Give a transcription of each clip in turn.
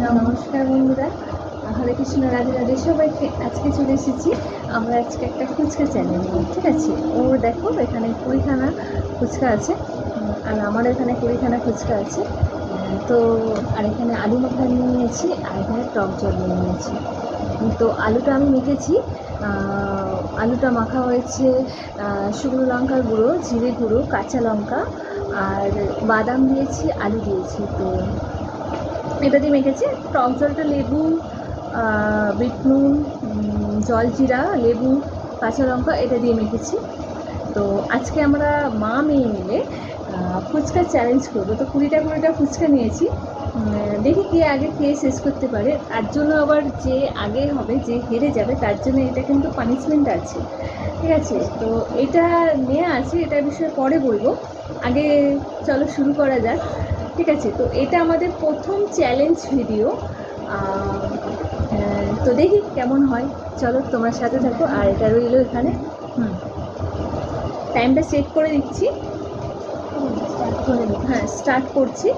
নমস্কার বন্ধুরা। হরে কৃষ্ণ রাধে রাধে সবাইকে আজকে চলে এসেছি আমরা আজকে একটা ফুচকা চ্যানেল ঠিক আছে? ও দেখো, এখানে কুড়িখানা ফুচকা আছে, আর আমার এখানে কুড়িখানা ফুচকা আছে। তো, আর এখানে আলু মাখা নিয়ে নিয়েছি, আর এখানে টক জল নিয়ে নিয়েছি। তো আলুটা আমি মেখেছি আলুটা মাখা হয়েছে শুকনো লঙ্কার গুঁড়ো, জিরে গুঁড়ো, কাঁচা লঙ্কা, আর বাদাম দিয়েছি, আলু দিয়েছি, তো এটা দিয়ে মেখেছি। টক জলটা লেবু বিট নুন জলজিরা লেবু, কাঁচা লঙ্কা এটা দিয়ে মেখেছি। তো আজকে আমরা মা মেয়ে মিলে ফুচকা চ্যালেঞ্জ করব। তো কুড়িটা কুড়িটা ফুচকা নিয়েছি। দেখি কে আগে খেয়ে শেষ করতে পারে। তার জন্য আবার যে আগে হবে, যে হেরে যাবে, তার জন্য এটা কিন্তু পানিশমেন্ট আছে। ঠিক আছে? তো এটা নেওয়া আছে, এটা বিষয়ে পরে বলব। আগে চলো শুরু করা যাক। ঠিক আছে তো এটা আমাদের প্রথম চ্যালেঞ্জ ভিডিও তো দেখি কেমন হয়। চলো তোমার সাথে থাকো আর এটা রইল এখানে। হুম। টাইমটা চেক করে দিচ্ছি। হ্যাঁ স্টার্ট করছি।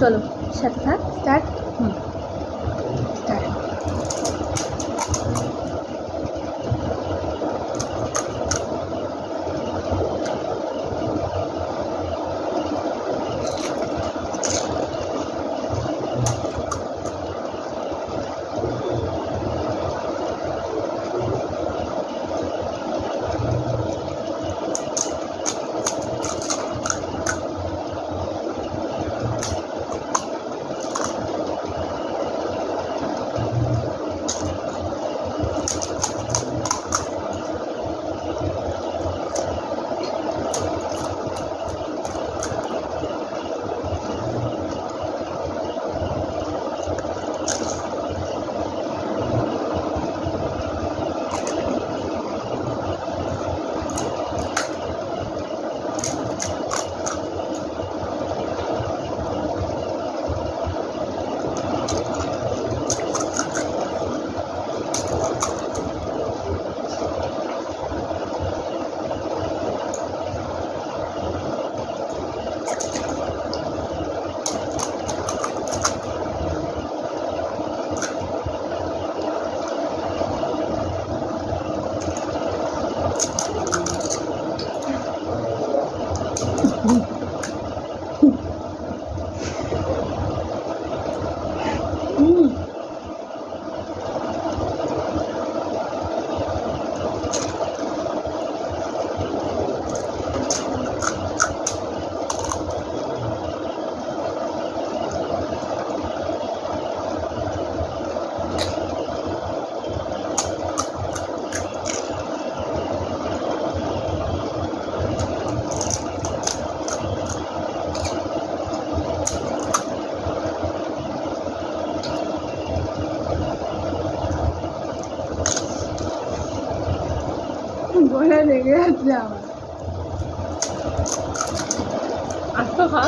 চলো সাথে থাক। স্টার্ট হুম। হুম লেগে যাচ্ছে আমার। আস্ত খা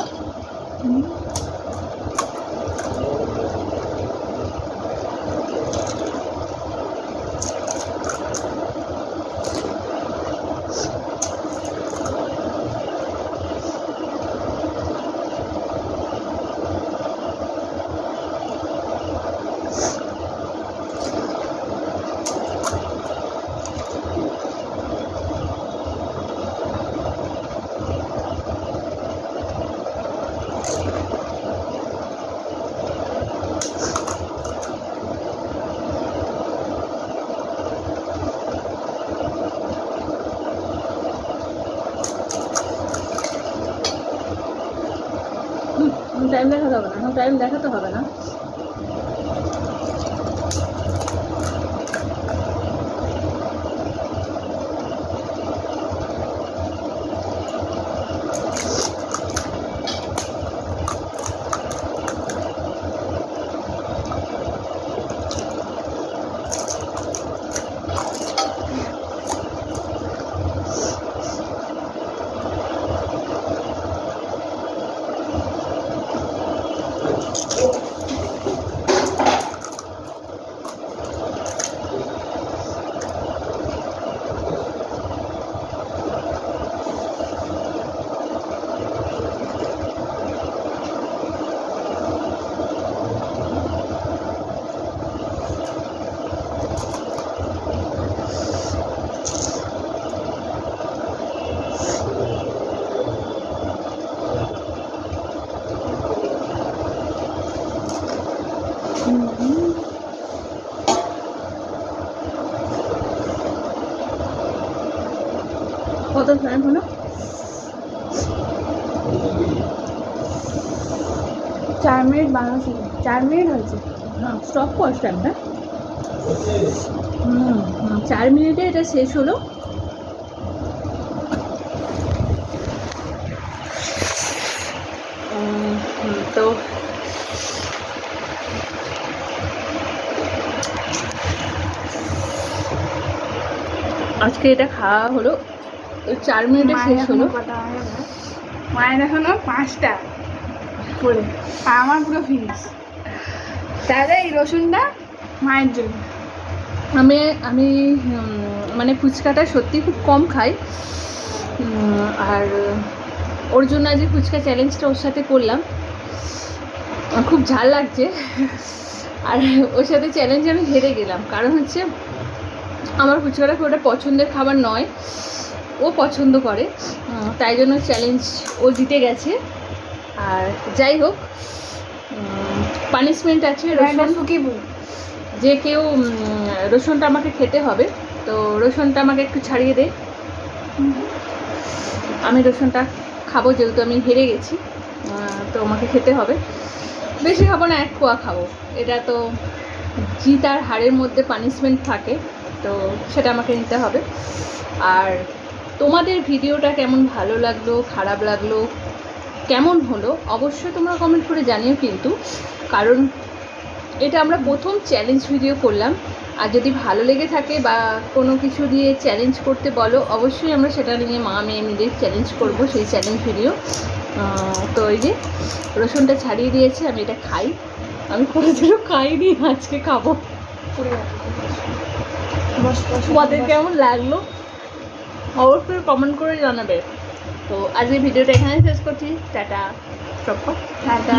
টাইম দেখাতে হবে না এখন টাইম দেখাতে হবে না। কত টাইম হলো? চার মিনিট সেকেন্ড চার মিনিট হয়েছে। হ্যাঁ স্টপ কর টাইমটা হুম হুম, চার মিনিটে এটা শেষ হলো। তো আজকে এটা খাওয়া হলো। ওই চার মিনিটে শেষ হলো। মায়ের এখনও পাঁচটা। করে। আমার পুরো ফিনিশ তাহলে এই রসুনটা মায়ের জন্য। আমি আমি মানে ফুচকাটা সত্যি খুব কম খাই। আর ওর জন্য আজকে ফুচকা চ্যালেঞ্জটা ওর সাথে করলাম। খুব ঝাল লাগছে। আর ওর সাথে চ্যালেঞ্জ আমি হেরে গেলাম। কারণ হচ্ছে আমার ফুচকাটা খুব একটা পছন্দের খাবার নয়। ও পছন্দ করে। তাই জন্য চ্যালেঞ্জ ও জিতে গেছে। আর যাই হোক পানিশমেন্ট আছে রসুন শুকিয়ে যে কেউ রসুনটা আমাকে খেতে হবে তো রসুনটা আমাকে একটু ছাড়িয়ে দে। আমি রসুনটা খাব যেহেতু আমি হেরে গেছি। তো আমাকে খেতে হবে। বেশি খাব না এক কোয়া খাব। এটা তো জিত আর হারের মধ্যে পানিশমেন্ট থাকে তো সেটা আমাকে নিতে হবে। আর তোমাদের ভিডিওটা কেমন ভালো লাগল খারাপ লাগল কেমন হলো অবশ্যই তোমরা কমেন্ট করে জানিও কিন্তু। কারণ এটা আমরা প্রথম চ্যালেঞ্জ ভিডিও করলাম। আর যদি ভালো লেগে থাকে বা কোনো কিছু দিয়ে চ্যালেঞ্জ করতে বলো অবশ্যই আমরা সেটা নিয়ে মা মেয়ে মিলে চ্যালেঞ্জ করব সেই চ্যালেঞ্জ ভিডিও তো এই যে রসুনটা ছাড়িয়ে দিয়েছে আমি এটা খাই। আমি কোনো কোনোদিনও খাইনি আজকে খাব। তোমাদের কেমন লাগল? অবশ্যই কমেন্ট করে জানাবে। তো আজকে ভিডিওটা এখানে শেষ করছি। Tata tata.